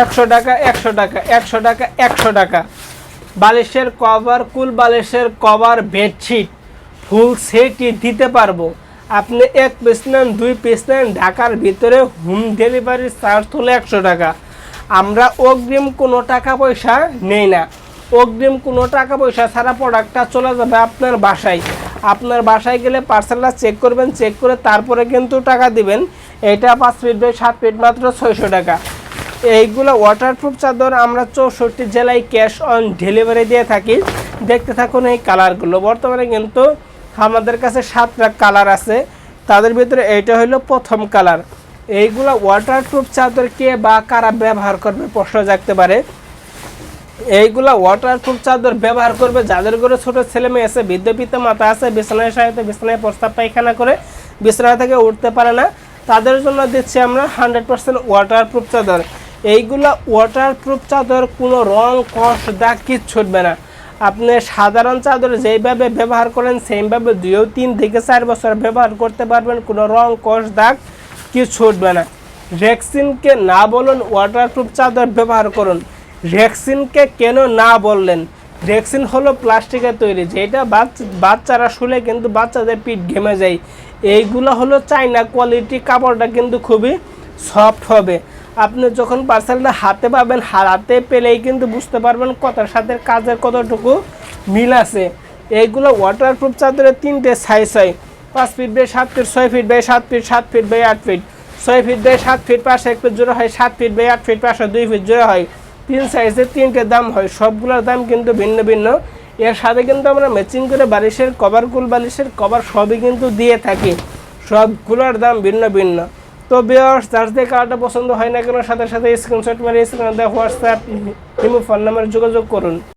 একশো টাকা একশো টাকা একশো টাকা একশো টাকা। বালিশের কভার, কুল বালিশের কভার, বেডশিট, ফুল সেটই দিতে পারব। আপনি এক পিস নেন, দুই পিস নেন, ঢাকার ভিতরে হোম ডেলিভারি চার্জ হলো একশো টাকা। আমরা অগ্রিম কোনো টাকা পয়সা নেই না। অগ্রিম কোনো টাকা পয়সা ছাড়া প্রোডাক্টটা চলে যাবে আপনার বাসায়। আপনার বাসায় গেলে পার্সেলটা চেক করবেন চেক করে তারপরে কিন্তু টাকা দিবেন। এটা পাঁচ ফিট বাই সাত ফিট মাত্র ছয়শো টাকা। এইগুলো ওয়াটারপ্রুফ চাদর আমরা চৌষট্টি জেলায় ক্যাশ অন ডেলিভারি দিয়ে থাকি। দেখতে থাকুন এই কালারগুলো বর্তমানে কিন্তু আমাদের কাছে সাতটা কালার আছে। তাদের ভিতরে এইটা হলো প্রথম কালার এইগুলো ওয়াটারপ্রুফ চাদর কে বা কারা ব্যবহার করবে প্রশ্ন জাগতে পারে। এইগুলা ওয়াটারপ্রুফ চাদর ব্যবহার করবে যাদের ঘরে ছোট ছেলে মেয়ে আছে, বৃদ্ধ পিতা মাতা আছে, বিছানায় সাহিত্য বিছানায় প্রস্তাব, পায়খানা করে বিছানা থেকে উঠতে পারে না। তাদের জন্য দিচ্ছি আমরা হান্ড্রেড পার্সেন্ট ওয়াটারপ্রুফ চাদর। এইগুলা ওয়াটারপ্রুফ চাদর কোনো রং কষ দাগ কিচ্ছু ছুটবে না। আপনি সাধারণ চাদর যেইভাবে ব্যবহার করেন, সেইভাবে দুইও তিন থেকে চার বছর ব্যবহার করতে পারবেন কোনো রং কষ দাগ কিছু ছুটবে না। ভ্যাকসিনকে না বলুন ওয়াটারপ্রুফ চাদর ব্যবহার করুন। ভ্যাকসিনকে কেন না বললেন? ভ্যাকসিন হলো প্লাস্টিকের তৈরি, যেটা বাচ্চা বাচ্চারা শুলে কিন্তু বাচ্চাদের পিঠ ঘেমে যায়। এইগুলো হলো চাইনা কোয়ালিটি কাপড়টা কিন্তু খুবই সফট হবে। আপনি যখন পার্সেলটা হাতে পাবেন হাতে পেলেই কিন্তু বুঝতে পারবেন কতার সাথে কাজের কতটুকু মিল আছে। এইগুলো ওয়াটারপ্রুফ চাদরের তিনটে সাইজ হয়। পাঁচ ফিট বাই সাত ফিট ছয় ফিট বাই সাত ফিট সাত ফিট বাই আট ফিট ছয় ফিট বাই সাত ফিট পাশে এক ফিট জোড়া হয়, সাত ফিট বাই আট ফিট পাশে দুই ফিট জোড়া হয়। তিন সাইজের তিনটে দাম হয়। সবগুলোর দাম কিন্তু ভিন্ন ভিন্ন। এর সাথে কিন্তু আমরা ম্যাচিং করে বালিশের কভার কুল বালিশের কভার সবই কিন্তু দিয়ে থাকি। সবগুলোর দাম ভিন্ন ভিন্ন। তো বিয়ার্স যার কালারটা পছন্দ হয় না কেন, সাথে সাথে স্ক্রিনশট মেরে স্ক্রিনে দেওয়া হোয়াটসঅ্যাপ ইমো ফোন নাম্বারে যোগাযোগ করুন।